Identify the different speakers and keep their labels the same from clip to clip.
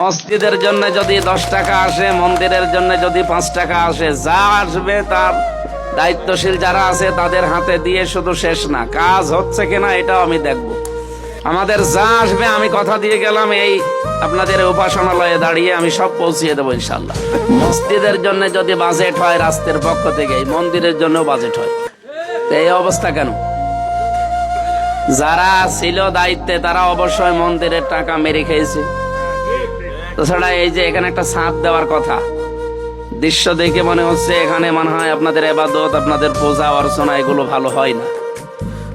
Speaker 1: মসজিদের জন্য যদি দশ টাকা আসে, মন্দিরের জন্য যদি পাঁচ টাকা আসে, যা আসবে তার দায়িত্বশীল যারা আছে তাদের হাতে দিয়ে শুধু শেষ না। কাজ হচ্ছে কিনা এটাও আমি দেখব। আমাদের যা আসবে, আমি কথা দিয়ে গেলাম, এই আপনাদের উপাসনালয়ে দাঁড়িয়ে আমি সব পৌঁছিয়ে দেবো ইনশাল্লাহ মসজিদের জন্য যদি বাজেট হয় রাস্তার পক্ষ থেকে মন্দিরের জন্য বাজেট হয়। এই অবস্থা কেন? যারা ছিল দায়িত্বে তারা অবশ্যই মন্দিরের টাকা মেরে খেয়েছে। তাছাড়া এই যে এখানে একটা ছাদ দেওয়ার কথা। দৃশ্য দেখে মনে হচ্ছে এখানে মনে হয় আপনাদের এবাদত, আপনাদের পূজা, অর্চনা এগুলো ভালো হয় না।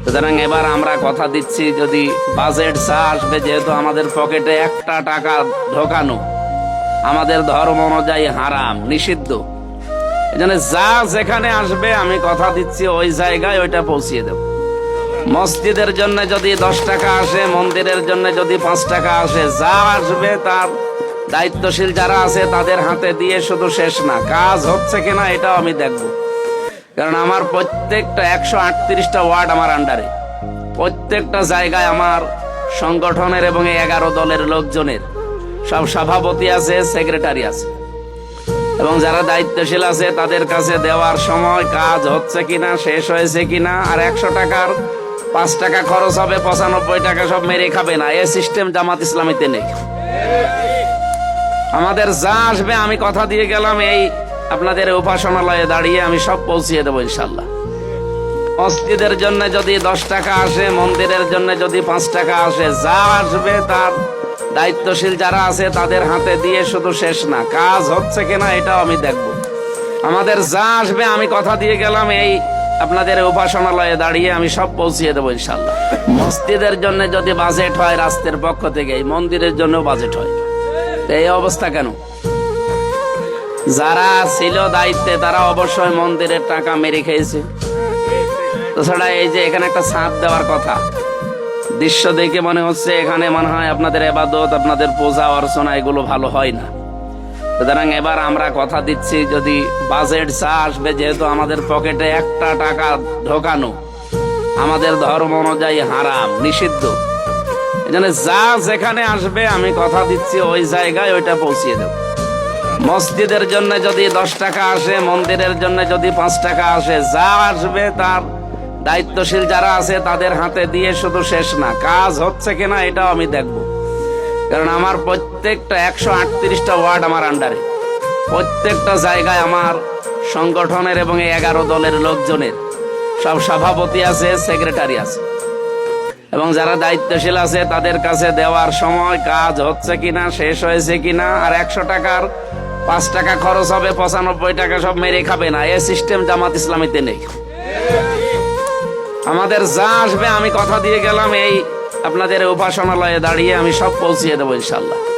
Speaker 1: সুতরাং এবার আমরা কথা দিচ্ছি, যদি বাজেট চা আসবে, যেহেতু আমাদের পকেটে একটা টাকা ঢোকানো, আমাদের ধর্ম অনুযায়ী হারাম, নিষিদ্ধ। এজন্য যা যেখানে আসবে, আমি কথা দিচ্ছি ওই জায়গায় ওইটা পৌঁছিয়ে দেব। মসজিদের জন্য যদি দশ টাকা আসে, মন্দিরের জন্য যদি পাঁচ টাকা আসে, যা আসবে তার দায়িত্বশীল যারা আছে তাদের হাতে দিয়ে শুধু শেষ না, কাজ হচ্ছে কিনা এটাও আমি দেখব। কারণ আমার প্রত্যেকটা একশো আটত্রিশটা ওয়ার্ড আমার আন্ডারে প্রত্যেকটা জায়গায় আমার সংগঠনের এবং এগারো দলের লোকজনের সব সভাপতি আছে সেক্রেটারি আছে। এবং যারা দায়িত্বশীল আছে তাদের কাছে দেওয়ার সময় কাজ হচ্ছে কিনা, শেষ হয়েছে কিনা, আর একশো টাকার পাঁচ টাকা খরচ হবে, পঁচানব্বই টাকা সব মেরে খাবে না। এ সিস্টেম জামাত ইসলামীতে নেই। আমাদের যা আসবে, আমি কথা দিয়ে গেলাম, এই আপনাদের উপাসনালয়ে দাঁড়িয়ে আমি সব পৌঁছিয়ে দেবো ইনশাল্লাহ মসজিদের জন্য যদি দশ টাকা আসে, মন্দিরের জন্য যদি পাঁচ টাকা আসে, যা আসবে তার দায়িত্বশীল যারা আছে, তাদের হাতে দিয়ে শুধু শেষ না, কাজ হচ্ছে কিনা এটাও আমি দেখব। আমাদের যা আসবে, আমি কথা দিয়ে গেলাম, এই আপনাদের উপাসনালয়ে দাঁড়িয়ে আমি সব পৌঁছিয়ে দেবো ইনশাল্লাহ মসজিদের জন্য যদি বাজেট হয়, রাস্তার পক্ষ থেকে মন্দিরের জন্য বাজেট হয়। এই অবস্থা কেন? যারা ছিল দায়িত্বে, তারা অবশ্যই মন্দিরের টাকা মেরে খেয়েছে। তাছাড়া এই যে এখানে একটা ছাদ দেওয়ার কথা, দৃশ্য দেখে মনে হচ্ছে এখানে মনে হয় আপনাদের এবাদত, আপনাদের পূজা, অর্চনা, এগুলো ভালো হয় না। সুতরাং এবার আমরা কথা দিচ্ছি, যদি বাজেট চা আসবে, যেহেতু আমাদের পকেটে একটা টাকা ঢোকানো, আমাদের ধর্ম অনুযায়ী হারাম, নিষিদ্ধ। এজন্য যা যেখানে আসবে, আমি কথা দিচ্ছি ওই জায়গায় ওইটা পৌঁছিয়ে দেব। মসজিদের জন্য যদি দশ টাকা আসে, মন্দিরের জন্য যদি পাঁচ টাকা আসে, যা আসবে তার দায়িত্বশীল যারা আছে, তাদের হাতে দিয়ে শুধু শেষ না, কাজ হচ্ছে কিনা এটাও আমি দেখব। কারণ আমার প্রত্যেকটা একশো আটত্রিশটা ওয়ার্ড আমার আন্ডারে। প্রত্যেকটা জায়গায় আমার সংগঠনের এবং এগারো দলের লোকজনের। সব সভাপতি আছে, সেক্রেটারি আছে। এবং যারা দায়িত্বশীল আছে, তাদের কাছে দেওয়ার সময় কাজ হচ্ছে কিনা, শেষ হয়েছে কিনা, আর একশো টাকার পাঁচ টাকা খরচ হবে, পঁচানব্বই টাকা সব মেরে খাবে না। এ সিস্টেম জামাত ইসলামীতে নেই। আমাদের যা আসবে, আমি কথা দিয়ে গেলাম, এই আপনাদের উপাসনালয়ে দাঁড়িয়ে আমি সব পৌঁছিয়ে দেবো ইনশাল্লাহ।